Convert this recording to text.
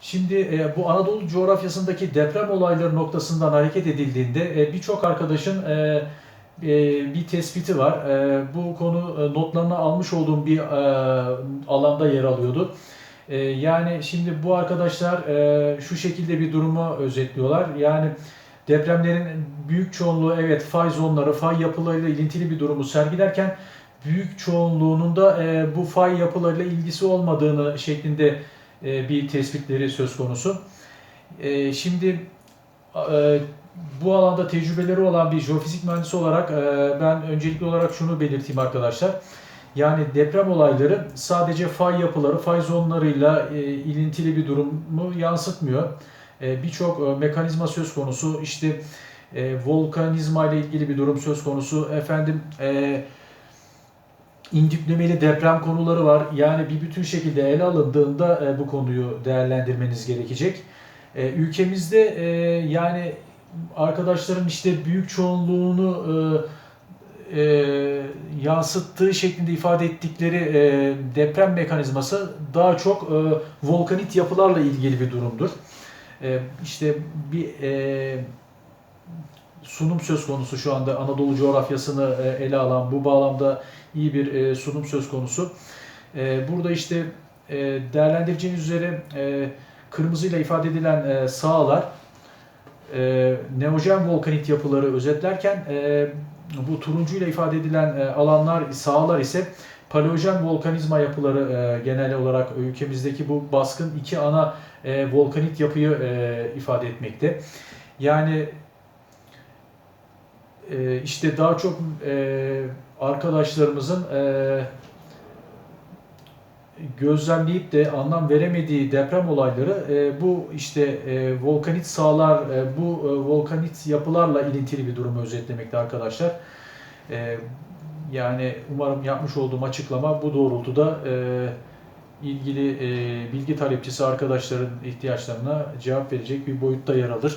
Şimdi e, bu Anadolu coğrafyasındaki deprem olayları noktasından hareket edildiğinde e, birçok arkadaşın e, e, bir tespiti var. E, bu konu e, notlarına almış olduğum bir e, alanda yer alıyordu. E, yani şimdi bu arkadaşlar e, şu şekilde bir durumu özetliyorlar. Yani depremlerin büyük çoğunluğu evet fay zonları, fay yapılarıyla ilintili bir durumu sergilerken büyük çoğunluğunun da e, bu fay yapılarıyla ilgisi olmadığını şeklinde bir tespitleri söz konusu. E, Şimdi e, bu alanda tecrübeleri olan bir jeofizik mühendisi olarak e, ben öncelikli olarak şunu belirteyim arkadaşlar. Yani deprem olayları sadece fay yapıları, fay zonlarıyla e, ilintili bir durumu yansıtmıyor. E, Birçok e, mekanizma söz konusu. İşte e, volkanizma ile ilgili bir durum söz konusu. Efendim indüklemeli deprem konuları var. Yani bir bütün şekilde ele alındığında e, bu konuyu değerlendirmeniz gerekecek. E, ülkemizde e, yani arkadaşların işte büyük çoğunluğunu e, e, yansıttığı şeklinde ifade ettikleri e, deprem mekanizması daha çok e, volkanit yapılarla ilgili bir durumdur. E, işte bir e, sunum söz konusu şu anda Anadolu coğrafyasını e, ele alan bu bağlamda iyi bir e, sunum söz konusu. E, Burada işte değerlendireceğiniz üzere kırmızıyla ifade edilen sahalar neojen volkanit yapıları özetlerken bu turuncuyla ifade edilen alanlar, sahalar ise paleojen volkanizma yapıları genel olarak ülkemizdeki bu baskın iki ana volkanit yapıyı ifade etmekte. Yani e, işte daha çok e, arkadaşlarımızın e, gözlemleyip de anlam veremediği deprem olayları e, bu işte e, volkanit sahalar, e, bu e, volkanit yapılarla ilintili bir durumu özetlemekte arkadaşlar. E, yani umarım yapmış olduğum açıklama bu doğrultuda e, ilgili e, bilgi talepçisi arkadaşların ihtiyaçlarına cevap verecek bir boyutta yer alır.